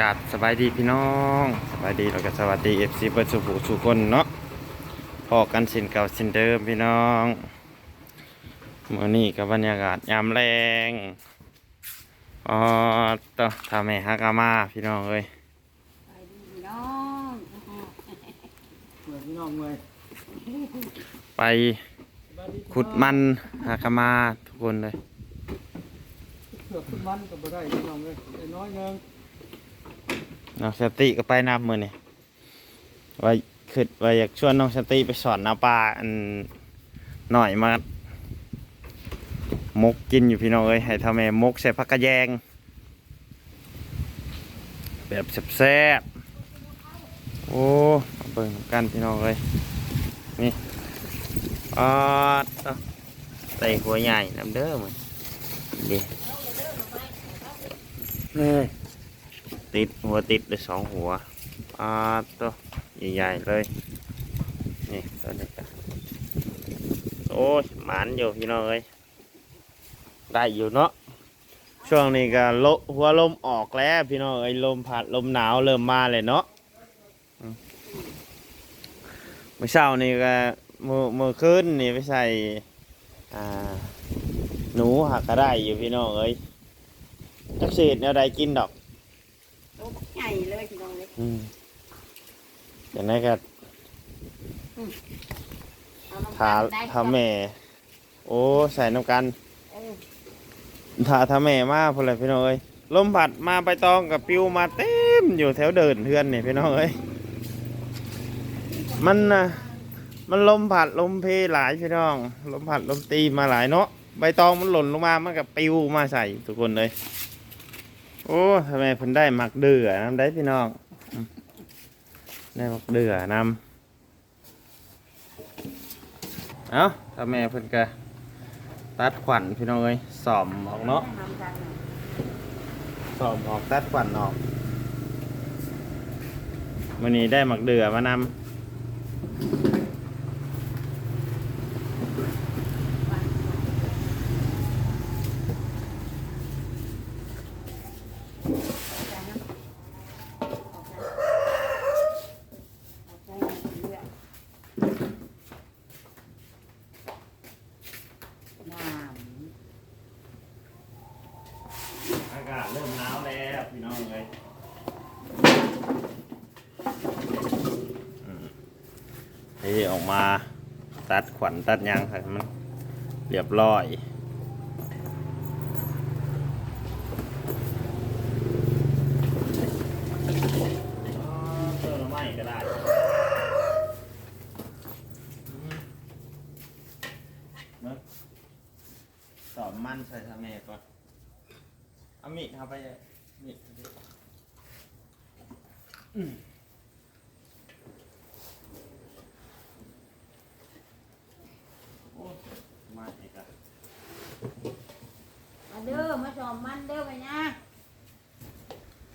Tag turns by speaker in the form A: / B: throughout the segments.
A: กราบสบายดีพี่น้องสบายดีแล้วก็สวัสดีเอฟซีเปิดสุภูสุคนเนาะพอกันสินเก่าสินเดิมพี่น้องเมื่อนี้กับบรรยากาศยามแรงอ๋อต่อทำให้ฮักอามาพี่น้องเอ้ย
B: ไปดีพี่น้อง
C: เมื่อยพี่น้องเมื่อย
A: ไปขุดมันฮักอามาทุกคนเลย
C: เกือบขึ้นมันก็บ่ได้พี่น้องเลยไอ้น้อยเงิน
A: น้องสติก็ไปนับมือนี่ว่าขึ้นว่าอยากชวนน้องสติไปสอนนาปลาอันหน่อยมามกกินอยู่พี่น้องเอ้ยให้ทำแม่มกใส่ผักกระแยง แบบแซ่บๆโอ้มาเบิ่งกันพี่น้องเอ้ยนี่อ๋อเอใส่หัวใหญ่น้ำเด้อมันดีเฮ้ ติดหัวติดเลยสองหัวอ่าตัวใหญ่ๆเลยนี่ตัวนี้ก็โอ้ยหมันอยู่พี่น้องเอ้ยได้อยู่เนาะช่วงนี้ก็ลหัวลมออกแล้วพี่น้องเอ้ยลมพัดลมหนาวเริ่มมาเลยเนาะอืมเมื่อเช้านี่ก็มือมือขึ้นนี่ไปใส่อ่าหนูหักก็ได้อยู่พี่น้องเอ้ยจักเศษแนวใดกินดอก
B: โอ้ใหญ่เลยพี่น้องเลย
A: อืมอย่างนั้นก็
B: เอาน้ำ
A: ทา
B: ตลได้
A: ทาแม่ โอ้ใส่น้ำกัน
B: เออ
A: ทาทาแม่มาพอเลยพี่น้องเอ้ยลมผัดมาไปตองกับปิวมาเต็มอยู่แถวเดินเพื่อนนี่พี่น้องเอ้ยมันนะมันลมผัดลมเพหลายพี่น้อง ลมผัดลมตีมาหลายเนาะใบตองมันหล่นลงมามันกับปิวมาใส่ทุกคนเลย โอ้ทำไมเพิ่นได้หมักเดือน้ำได้พี่น้องได้หมักเดือนำเอาถ้าแม่เพิ่นก็ตัดขวัญพี่น้องเอ้ยสอมออกเนาะสอมออกตัดขวัญออกวันนี้ได้หมักเดือมานำ อากาศเริ่มหนาวแล้วพี่น้องเลยนี่ออกมาตัดขวัญตัดยางใส่มันเรียบร้อยอ๋อเติมไม่ก็ได้ เมื่อ สอบมันใส่ทำแม่ก่อนเอามีดเข้าไปเลยมีดเอาไปอืมโอ้ยมาอีกอะ
B: มาเด้อมาชมมันเด้อไปนะ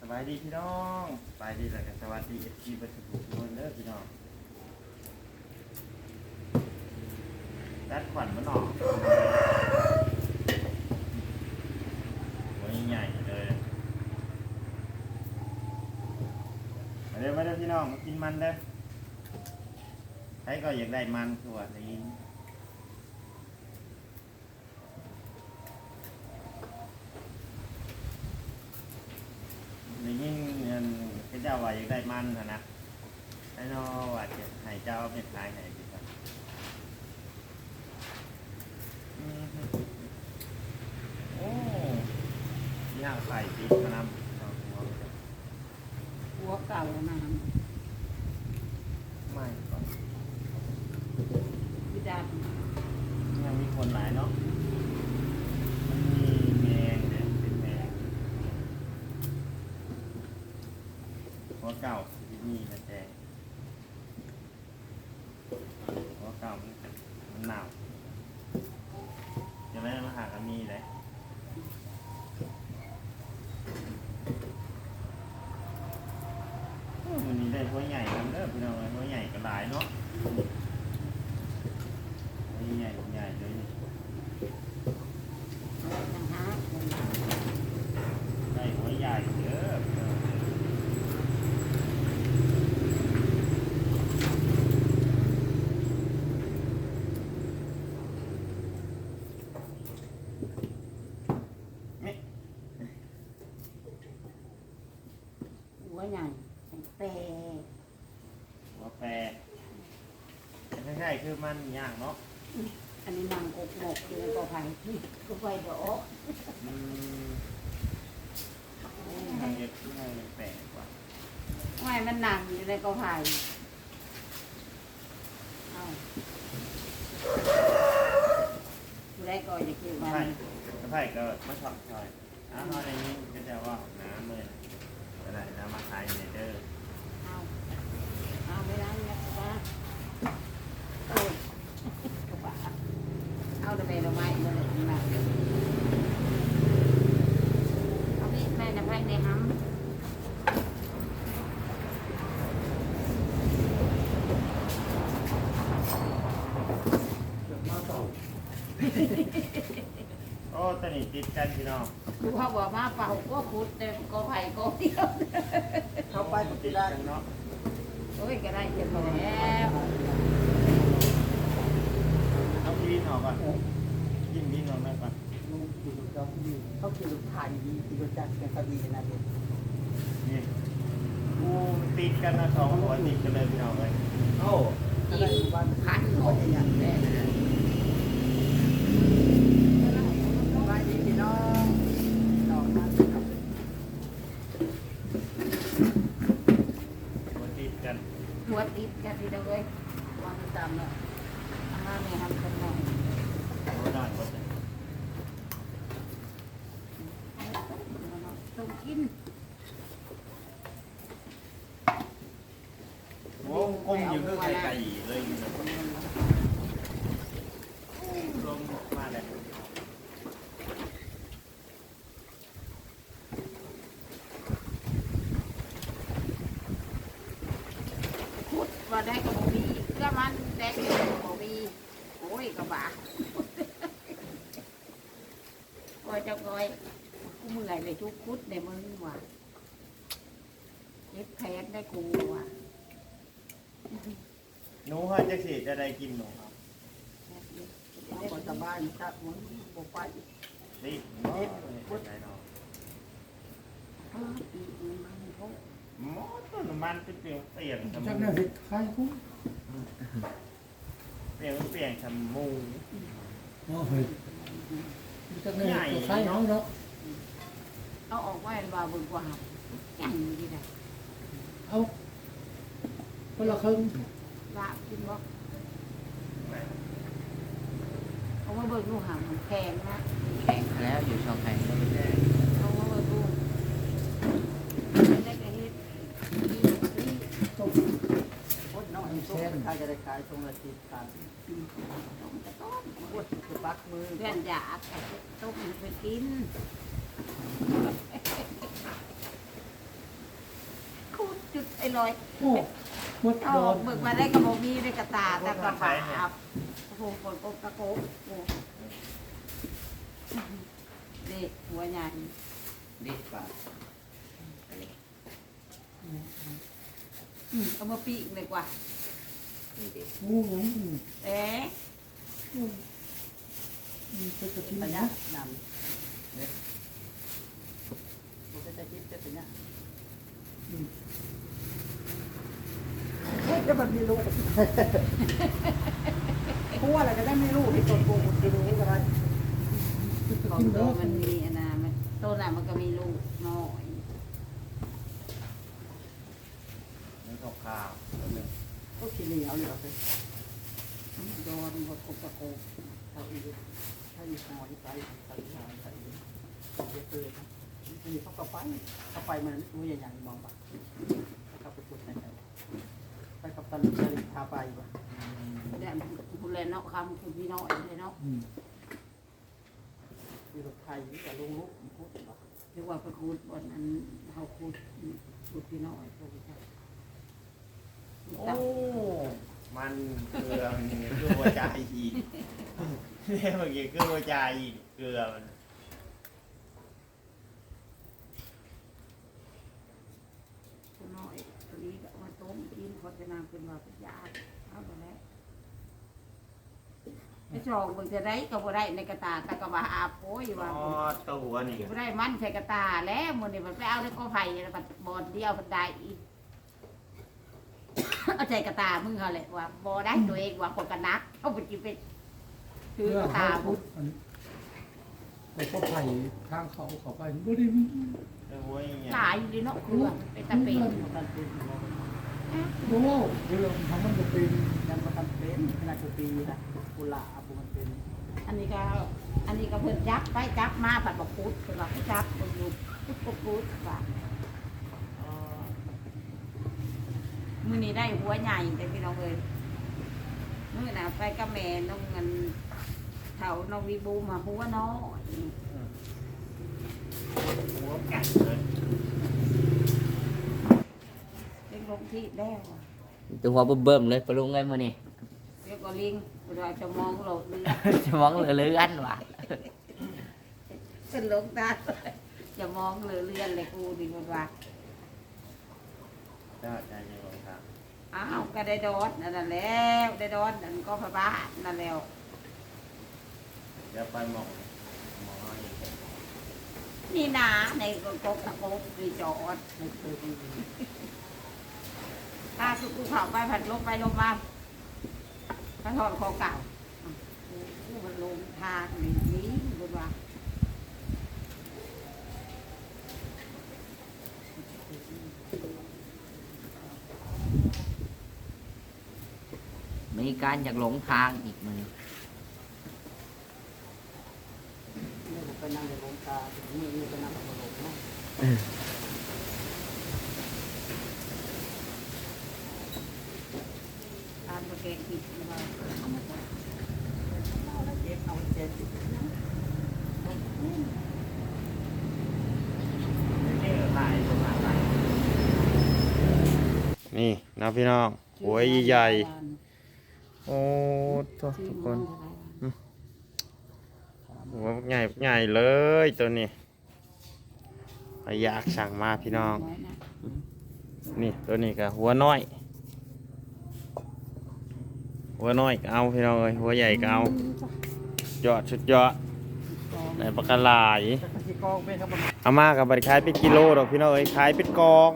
A: สบายดีพี่น้องสบายดีแล้วก็สวัสดีเอฟซีบัตรบุกคนเด้อพี่น้องดัดขวัญมันออกโอ้ยใหญ่เลยมาเด้อมาเด้พี่น้องมากินมันเด้อใครก็อยากได้มันถั่วนี้ได้ยิ่งเงินเขาเจ้าว่าอยากได้มันนะนะไอ้นอว่าจะให้เจ้าเป็นขายให้ดีกว่าโอ้ย่างไข่ติดมานำเอาหัวไปเลย
B: หัวเก่านะ
A: ไม่ก่อน
B: พี่ด
A: ยังมีคนหลายเนาะ มันมีแมงเนี่ยเป็นแมงหัวเก่าที่นี่นะแจงหัวเก่ามันมันหนาว หัวใหญ่กันเด้อพี่น้องหัวใหญ่ก็หลายเนาะหัวใหญ่หัวใหญ่เลยนี่ได้หัวใหญ่เด้อพี่น้องหัว
B: ใหญ่ แต่
A: หัวแปรไม่ใช่คือมันยากเนาะ
B: อันนี้นางกกหมกอยู่ในกอไผ่ก็ไฟดอก
A: อืมทางเย็บทางเย็บแปลกกว่า
B: ไม่มันหนังอยู่ในกอไผ่เอาผู้ใดก็อยากกิน
A: กระ
B: มัน
A: ไผ่กระไผ่ก็มาชอบชอยอ้าวในนี้ก็จะว่าน้ำเลย อะไรน้ำมาขายในเด้อ
B: เอาเอาไม่ได้นะว่าโอ้ยกระบะเอาตะเบนเอาไม้มาเลยมาเอามีดแม่นะไพ่ในห้ำ
C: เกิดมาต่อ
A: โอ้ตอนนี้ติดกันพี่น้อง
B: คือเขาบอกมาเป่าก็ขุดแต่ก็ไผ่ก็เดียว
C: เข้าไปก็
A: ติด
C: ได้
A: กันเนาะ
B: โอ้ยก็ได้เจ็บแล้ว
A: เอาพี่วินออกก่อนยิงวินออกมาก่อน
C: ลูกอยู่กับอยู่เขาคือลูกถ่ายดีที่รู้จักกันคดีนะเด็ก
A: นี่กูติดกันนะสองหัวติดกันเลยพี่น้องเลย
C: โอ้อะไรอยู่บ้าน
B: พันหกอย่างแรก
C: สบายดีพี่น้องน้องนั่นครับ
A: หัวติดกัน
B: หัวติดกันทีเดียวเล ตางจำเลยอาม่าไม่ทำคนหน่อย
A: หัวด้านหมดเลย
B: ต้องกิน
A: โอ้กลมอยู่คือไก่ไก่เลยอยู่นะลงมาเลย
B: ขุดว่าได้กับบีก็มันแดกอยู่กับบีโอ้ย กระบะโอ้ยเจ้าก้อยกูเมื่อยเลยทุกคุดในมึงว่ะเจ็บแผลได้กูว่ะ
A: หนูเขาจะสิจะได้กินหนูครับ
C: เอาคนสบายตัดมันบอกไป
A: นี่หนูพูดไหนเนาะ
B: อ้าวอีกมันเขา
A: หมอต้นมันเป็นเปลี่ยนเปลี่ยนส
C: จัก
A: มู
C: แน่เห็ดใครกุ้ง
A: เปลี่ยนเปลี่ยนสมู
C: โอ้เฮ้ยจักแน่ตัวใครเอาเนาะ
B: เอาออกไว้ว่าเบนกว่าอย่างนี้ได้
C: เอาคนละครึ่ง
B: ลาบกินบ่เอามาเบิ่งดูหางมันแข็งนะ
D: แข่งแล้วอยู่ช่องแข่งแล้วไม่ได้
B: เอามาเบิ่งดูได้กระเฮ็ด
C: ต้มโคตร น้อยจะได้ขายตรงละสิบตัน
B: ต้มจะต้ม
C: โคตรคือปักมือ
B: เพื่อนอยากต้มไปกินคูดจุดไอ้ลอย
C: โอ้มด
B: เอา
C: น
B: เบิกมาได้กระบอกมีได้กระตาแต่กระบาบโอ้โหฝนตกตะโกกโอ้เด็กหัวใหญ่
D: ดีกว่า
B: อืมเอามาปีกเลยกว่า
D: ดีดี
C: โอ้โห
B: เอ๊ะ
C: มันจะจะกิน
E: ปัญญา
C: นะ
E: นำเนี่ยผมก็จะคิดจะเป็นเนี่ย
C: เฮ้ยแล้วมันมีลูก
E: กูอะไรก็ได้ไม่รู้ที่ตัวกูกินนี้ก็ได้
B: ของตัวมันมีอนนะมันตัวน่ะมันก็มีลูกน้อย
A: นี่ข้าวข้าว
E: ก็กินเหนียวอยู่แล้วสิ
B: โดนบดกบตะโกก
E: ถ้าอีก ถ้าอีกหอยไปใส่หอยใส่เยอะเลยนะมีเขาก็ไปเขาไปมันรู้อย่างอย่างมองไปเขาไปพูดไหนไปกับตันจริพาไปวะ
B: แต่คุณแลนเนาะคำคุณพี่น้อยเลยเนาะ
C: อืม
E: มีรถไทยกับลุงลุกพูดวะ
B: เรียกว่าไปคูดบนนั้นเขาคูดคูดพี่น้อยพวกนี้
A: โอ้มันเกลือมันนี่คือหัวใจอีก เนี่ยเมื่อกี้คือหัวใจอีกเกลือมัน
B: ตัวน้อยตัวนี้ก็เอามาต้มกินโฆษณาเป็นว่าเป็นยาเอาไปแล้ว
C: เไป
B: ชองเบิ่งจะได้ก็บ่ได้ในกระตาตะกะว่าอาบโอ้ยว่า
A: อ๋อตัวหัวนี่
B: บ่ได้มันใส่กระตาแล้วมื้อนี้มันไปเอาในกอไผ่แล้วมันบ่เดียวมันได้อีกเอาใจกระตามึงเขาแหละว่าบ่ได้ตัวเองว่าคนกันนักเอาไปจิไป ถือกระตาบุก
C: ไปก็ไผ่ทางเขาเขาไปบ่ได้มี
A: ตัวหัวยังไง
B: ตายอยู่ในเนาะเครื่องเป็นตะเป็น
E: มันเป็น
C: โอ้เรื่องทำมันจะเป็น
E: ยังมันเป็นขนาดปีนะกุหลาบมันเป็น
B: อันนี้ก็อันนี้ก็เพิ่นจับไปจับมาผัดบักพุดเพิ่นว่าผู้จับเพิ่นอยู่พุดพุดว่าเอ่อมื้อนี้ได้หัวใหญ่แต่พี่น้องเอ้ย มื้อน่ะไปกับแม่น้องเงินเฒ่าน้องวิบูมาหัวน้อย
A: หัวกัดเลย
B: เป็นลงที่แล้วอะ
D: ตัวหัวเบิ่มๆเลยปลุงไงมื้อนี้
B: เดี๋ยวก็ลิงเวลาจะมองโลดเรือ
D: จะมองเหลือเลือนว่ะ
B: ขึ้นลงตาจะมองเรือเรือนเลยกูดิมันว่า
A: เจ้าใจเย็นครับ
B: อ้าวก็ได้ดอนนั่นนะแล้วได้ดอนนั่นก็พระบาทนั่นแล้ว
A: เดี๋ยวไปหมองหมองอีก
B: นี่นาในกกกตะกกรีจอด
E: ไม่เคยเป็น
B: ถ้าสุกูเข่าไปผัดลงไปลงมาพระทอดของเก่าอะโอ้โหมันลงทางนี้นี้บนว่า
D: มีการอยากหลงทางอีกมื้อนี้
E: นี่ผมไปนั่งในวงตานี่นี่ไปนั่งในวงนะ
B: ทานประเกงผิดมันว่า
E: เอาแล้วเจ็บเอาเจ็บ
A: นี่นะพี่น้องหัวใหญ่ๆ โอ้ตัวทุกคนหัวใหญ่ใหญ่เลยตัวนี้อยากสั่งมาพี่น้อง นี่ตัวนี้ก็หัวน้อย หัวน้อยก็เอาพี่น้องเอ้ยหัวใหญ่ก็เอายอดชุดยอดในปลากระลาย
E: จะกระชิกองเป็นครับผม
A: เอามากับบริขายเป็นกิโลดอกพี่น้องเอ้ยขายเป็นกอง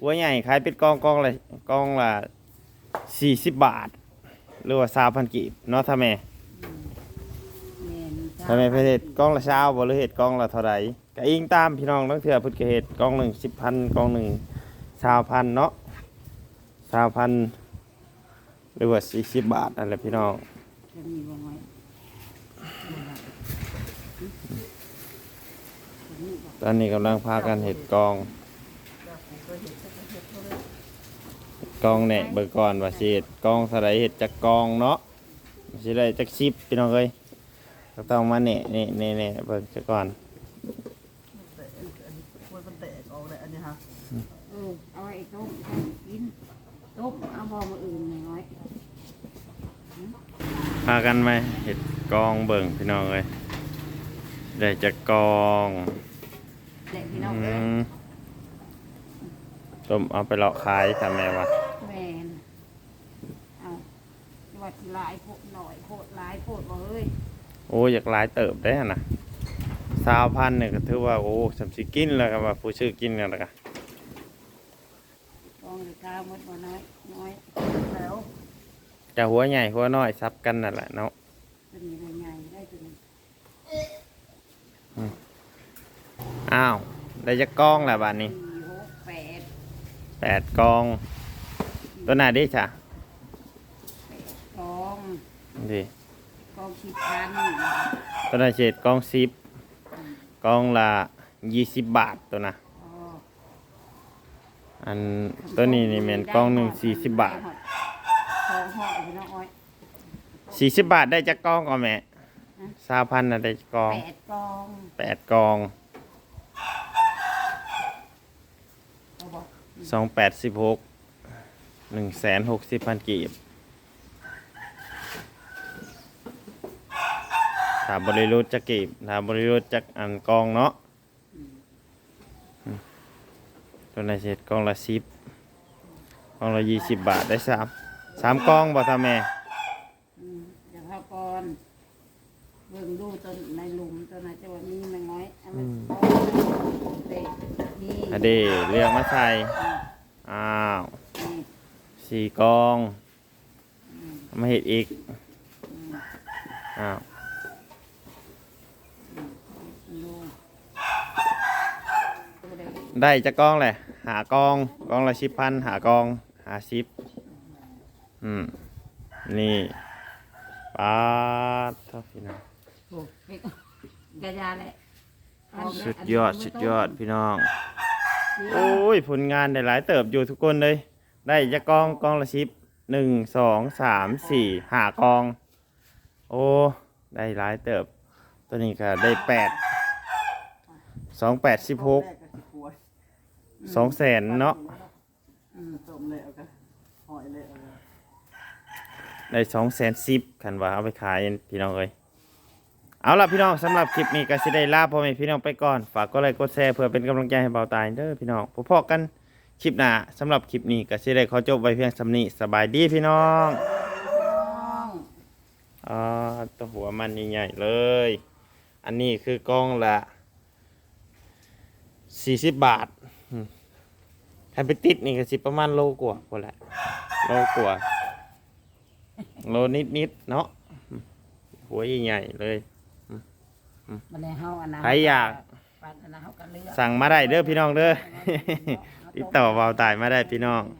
A: หัวใหญ่ขายเป็นกองกองละกองละสี่สิบบาท หรือว่าสามพันกีบเนาะท่าแม่ท่าแม่เพนเห็ดกองละเช้าบ่หรือเห็ดกองละเท่าไหร่ก็อิงตามพี่น้องตั้งเถื่อเพุ่นก็เห็ดกองหนึ่งสิบพันกองหนึ่งสามพันเนาะสามพันหรือว่าสี่สิบบาทนั่นแหละพี่น้อง
B: จะมีบ่ไหม
A: ตอนนี้กำลังพากันเห็ดกอง กองเนี่ยเบิกก่อนว่าสิเห็ดกองสไลด์เห็ดจากกองเนาะสิได้จากชิปพี่น้องเอ้ยก็ต้องมาเนี่ยนี่นี่นี่เบิกจะก่อน
E: แต่อันควรมันแตกออกเลยอันนี้ฮะ
B: เออเอาไว้ต้มกินต้มเอาบอมาอื่นหน่อย
A: พากันไหมเห็ดกองเบิ่งพี่น้องเอ้ยได้จากกองต้มเอาไปเลาะขายทำไมวะ
B: แมนเอา วัดหลายโพดหน่อยโพดหลายโพดบ่เอ้ย
A: โอ้อยากหลายเติบได้หั่นนะสาวพันเนี่ยก็ถือว่าโอ้สำสิกินแล้วครับว่าผู้ชื่อกินกันแล้วกัน
B: กองเลยกาวหมดบ่น้อยน้อย
E: แล้ว
A: จะหัวใหญ่หัวน้อยซับกันนั่นแหละเนาะ
B: ตัวนี้ได้ใหญ่ได้ตัวนี้
A: อ้าวได้จากกองแล้วบ้านนี้
B: สี่หกแปด
A: แปดกอง ตัวไหนดิจ้ะ
B: กอง
A: ดิ
B: กองสิบพัน
A: ตัวไหนเศษกองสิบกองละยี่สิบบาทตัวนะ
B: อ๋อ
A: อันตัวนี้นี่แมนกองหนึ่งสี่สิบบาท
B: สองห่อพี่น้องอ้อย
A: สี่สิบบาทได้จากกองก่อนแม่สามพันนะได้จากกอง
B: แปดกอง
A: แปดกอง
B: เอาบอก
A: สองแปดสิบหกหนึ่งแสนหกสิบพันกีบาบริรุษจะกีบถ้าบริรุษจะอันกองเนาะอืมตัวไหนเศษกองละสิบกองละยี่สิบบาทได้สามสามกองบ่ทำแม่
B: อืมเดี๋ยวพาก่อนเบิ่งดูต้นในหลุมต้นไหนจะว่ามีแมงง้อยเอามา
A: อืม
B: เอาเตะนี่
A: อะเดเรียงมาใส่อ้าว
B: นี่
A: สี่กองเอามาเห็ดอีกอ้าว
B: ดูดูเลย
A: ได้จะกองแหละ หากองกองละสิบพันหากองหาสิบอืมนี่ปาดเท่าพี่น้อง
B: โอ้ยกระยาแหละ
A: สุดยอดสุดยอดพี่น้อง โอ้ยผลงานได้หลายเติบอยู่ทุกคนเลย ได้จะกองกองละสิบหนึ่งสองสามสี่หากอง โอ้ได้หลายเติบ ตัวนี้ก็ได้แปดสองแปดสิบหก
E: แรก็ สิกลัว
A: สองแสนเนาะ
E: อืมต้มเลยเอาก็หอยเลยเอาก็
A: ได้สองแสนสิบคันว่าเอาไปขายพี่น้องเอ้ยเอาล่ะพี่น้องสำหรับคลิปนี้ก็สิได้ลาพ่อแม่พี่น้องไปก่อน ฝากกดไลค์กดแชร์เพื่อเป็นกำลังใจให้เบาตายเด้อพี่น้องพบกันคลิปหน้าสำหรับคลิปนี้ก็สิได้ขอจบไว้เพียงสำนี้สบายดีพี่น้องอ่าตัวหัวมันใหญ่ๆเลย อันนี้คือกล้องละสี่สิบบาท อืมถ้าไปติดนี่ก็สิประมาณโลกว่าพอแหละโลกว่า โลนิดนิดๆเนาะอืมหัวใหญ่ๆเลย
B: มันเลยเฮาอันนั้น
A: ใครอยาก
B: ปัดอันนั้นเฮาก็เลือก
A: สั่งมาได้เด้อพี่น้องเด้อติดต่อเบาตายมาได้พี่น้อง
B: เ